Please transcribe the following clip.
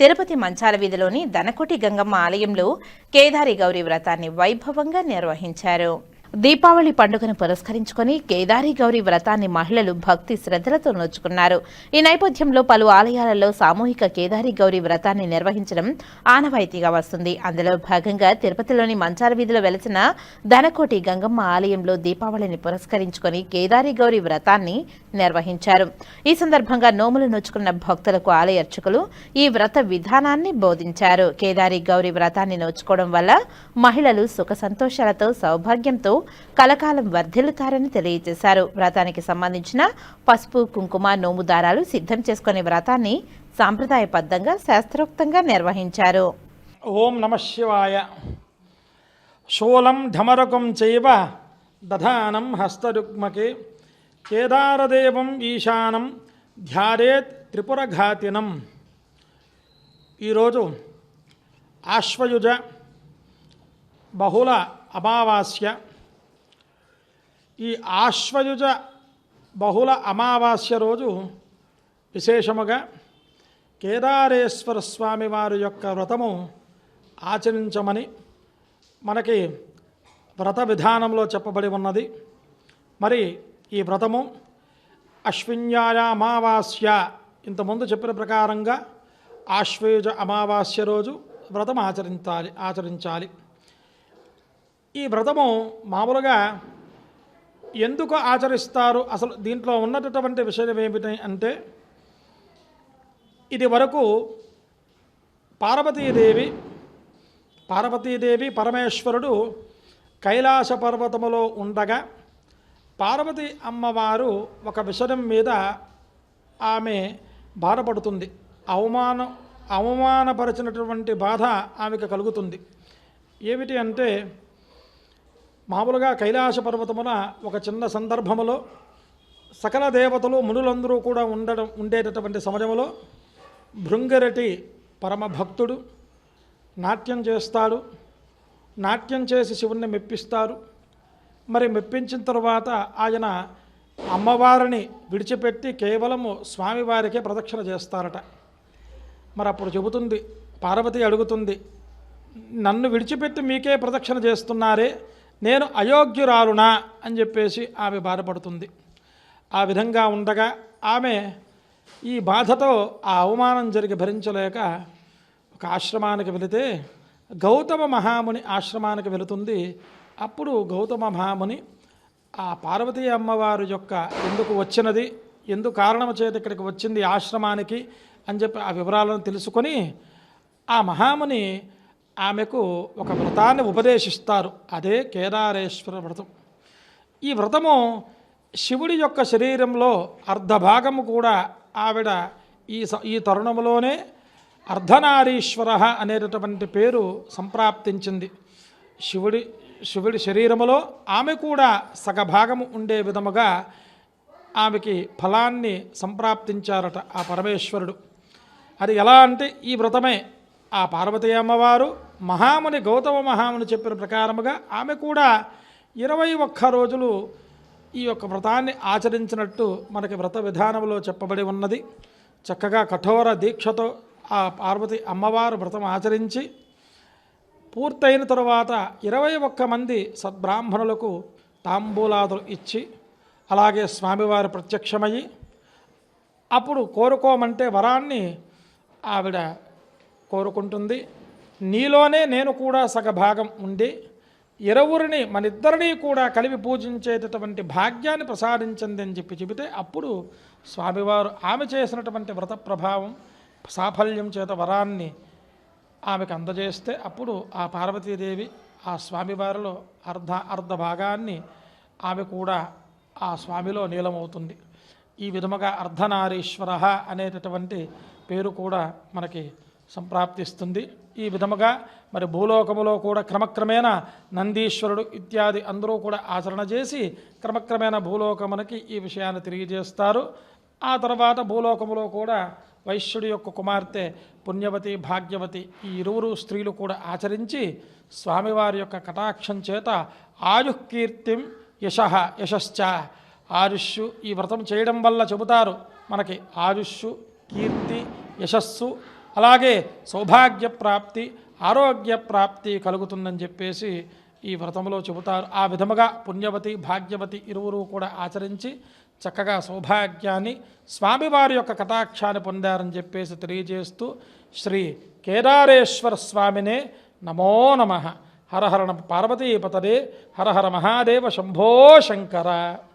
తిరుపతి మంచాల వీధిలోని దనకొటి గంగమ్మ ఆలయంలో కేదారి గౌరీ వ్రతాన్ని వైభవంగా నిర్వహించారు. దీపావళి పండుగను పురస్కరించుకొని కేదారి గౌరీ వ్రతాన్ని మహిళలు భక్తి శ్రద్ధలతో నోచుకున్నారు. ఈ నేపథ్యంలో పలు ఆలయాలలో సామూహిక కేదారి గౌరీ వ్రతాన్ని నిర్వహించడం ఆనవాయితీగా వస్తుంది. అందులో భాగంగా తిరుపతిలోని మంచాల వీధిలో వెలిసిన ధనకోటి గంగమ్మ ఆలయంలో దీపావళిని పురస్కరించుకొని కేదారి గౌరి వ్రతాన్ని నిర్వహించారు. ఈ సందర్భంగా నోములు నోచుకున్న భక్తులకు ఆలయ అర్చకులు ఈ వ్రత విధానాన్ని బోధించారు. కేదారి గౌరీ వ్రతాన్ని నోచుకోవడం వల్ల మహిళలు సుఖ సంతోషాలతో సౌభాగ్యంతో కలకాలం వర్ధిల్లుతారని తెలియజేశారు. వ్రతానికి సంబంధించిన పసుపు కుంకుమ నోము దారాలు సిద్ధం చేసుకునే వ్రతాన్ని సాంప్రదాయబద్ధంగా శాస్త్రోక్తంగా నిర్వహించారు. ఓం నమ శివాయ. శూలం ఢమరకం చైవ దధానం హస్తరుగ్మకే కేదారదేవం ఈశానం ధ్యారేత్ త్రిపురఘాతినం. ఈరోజు ఆశ్వయుజ బహుళ అమావాస్య ఈ ఆశ్వయుజ బహుళ అమావాస్య రోజు విశేషముగా కేదారేశ్వర స్వామి వారి యొక్క వ్రతము ఆచరించమని మనకి వ్రత విధానంలో చెప్పబడి ఉన్నది. మరి ఈ వ్రతము అశ్విన్యాయ అమావాస్య ఇంతకుముందు చెప్పిన ప్రకారంగా ఆశ్వయుజ అమావాస్య రోజు వ్రతం ఆచరించాలి ఆచరించాలి. ఈ వ్రతము మామూలుగా ఎందుకు ఆచరిస్తారు? అసలు దీంట్లో ఉన్నటువంటి విషయం ఏమిటి అంటే ఇది వరకు పార్వతీదేవి పార్వతీదేవి పరమేశ్వరుడు కైలాస పర్వతములో ఉండగా పార్వతి అమ్మవారు ఒక విషయం మీద ఆమె బాధపడుతుంది. అవమానం అవమానపరిచినటువంటి బాధ ఆమెకు కలుగుతుంది. ఏమిటి అంటే మామూలుగా కైలాస పర్వతమున ఒక చిన్న సందర్భములో సకల దేవతలు మునులందరూ కూడా ఉండడం ఉండేటటువంటి సమయంలో భృంగరటి పరమభక్తుడు నాట్యం చేస్తాడు. నాట్యం చేసి శివుణ్ణి మెప్పిస్తారు. మరి మెప్పించిన తర్వాత ఆయన అమ్మవారిని విడిచిపెట్టి కేవలము స్వామివారికే ప్రదక్షిణ చేస్తారట. మరి అప్పుడు చెబుతుంది పార్వతి అడుగుతుంది నన్ను విడిచిపెట్టి మీకే ప్రదక్షిణ చేస్తున్నారే నేను అయోగ్యురాలునా అని చెప్పేసి ఆమె బాధపడుతుంది. ఆ విధంగా ఉండగా ఆమె ఈ బాధతో ఆ అవమానం జరిగి భరించలేక ఒక ఆశ్రమానికి వెళితే గౌతమ మహాముని ఆశ్రమానికి వెళుతుంది. అప్పుడు గౌతమ మహాముని ఆ పార్వతీ అమ్మవారి యొక్క ఎందుకు వచ్చినది ఎందుకు కారణం చేత ఇక్కడికి వచ్చింది ఆశ్రమానికి అని చెప్పి ఆ వివరాలను తెలుసుకొని ఆ మహాముని ఆమెకు ఒక వ్రతాన్ని ఉపదేశిస్తారు. అదే కేదారేశ్వర వ్రతం. ఈ వ్రతము శివుడి యొక్క శరీరంలో అర్ధభాగము కూడా ఆవిడ ఈ ఈ తరుణంలోనే అర్ధనారీశ్వర అనేటటువంటి పేరు సంప్రాప్తించింది. శివుడి శివుడి శరీరములో ఆమె కూడా సగభాగము ఉండే విధముగా ఆమెకి ఫలాన్ని సంప్రాప్తించారట ఆ పరమేశ్వరుడు. అది ఎలా అంటే ఈ వ్రతమే ఆ పార్వతీ అమ్మవారు మహాముని గౌతమ మహాముని చెప్పిన ప్రకారముగా ఆమె కూడా ఇరవై ఒక్క రోజులు ఈ యొక్క వ్రతాన్ని ఆచరించినట్టు మనకి వ్రత విధానంలో చెప్పబడి ఉన్నది. చక్కగా కఠోర దీక్షతో ఆ పార్వతి అమ్మవారు వ్రతం ఆచరించి పూర్తయిన తరువాత ఇరవై ఒక్క మంది సద్బ్రాహ్మణులకు తాంబూలాదులు ఇచ్చి అలాగే స్వామివారు ప్రత్యక్షమయ్యి అప్పుడు కోరుకోమంటే వరాన్ని ఆవిడ కోరుకుంటుంది. నీలోనే నేను కూడా సగభాగం ఉండి ఇరువురిని మనిద్దరినీ కూడా కలిపి పూజించేటటువంటి భాగ్యాన్ని ప్రసాదించింది అని చెప్పి చెబితే అప్పుడు స్వామివారు ఆమె చేసినటువంటి వ్రత ప్రభావం సాఫల్యం చేత వరాన్ని ఆమెకు అందజేస్తే అప్పుడు ఆ పార్వతీదేవి ఆ స్వామివారిలో అర్ధ అర్ధ భాగాన్ని ఆమె కూడా ఆ స్వామిలో నీలమవుతుంది. ఈ విధముగా అర్ధనారీశ్వర అనేటటువంటి పేరు కూడా మనకి సంప్రాప్తిస్తుంది. ఈ విధముగా మరి భూలోకములో కూడా క్రమక్రమేణా నందీశ్వరుడు ఇత్యాది అందరూ కూడా ఆచరణ చేసి క్రమక్రమేణ భూలోకమునకి ఈ విషయాన్ని తెలియజేస్తారు. ఆ తర్వాత భూలోకములో కూడా వైశ్యుడి యొక్క కుమార్తె పుణ్యవతి భాగ్యవతి ఈ ఇరువురు స్త్రీలు కూడా ఆచరించి స్వామివారి యొక్క కటాక్షం చేత ఆయుఃకీర్తిం యశ యశశ్చ ఆయుష్యు ఈ వ్రతం చేయడం వల్ల చెబుతారు మనకి ఆయుష్షు కీర్తి యశస్సు అలాగే సౌభాగ్య ప్రాప్తి ఆరోగ్య ప్రాప్తి కలుగుతుందని చెప్పేసి ఈ వ్రతంలో చెబుతారు. ఆ విధముగా పుణ్యవతి భాగ్యవతి ఇరువురు కూడా ఆచరించి చక్కగా సౌభాగ్యాన్ని స్వామివారి యొక్క కటాక్షాన్ని పొందారని చెప్పేసి తెలియజేస్తూ శ్రీ కేదారేశ్వర స్వామినే నమో నమ. హరహర హర నమ. పార్వతీపతదే మహాదేవ శంభో శంకర.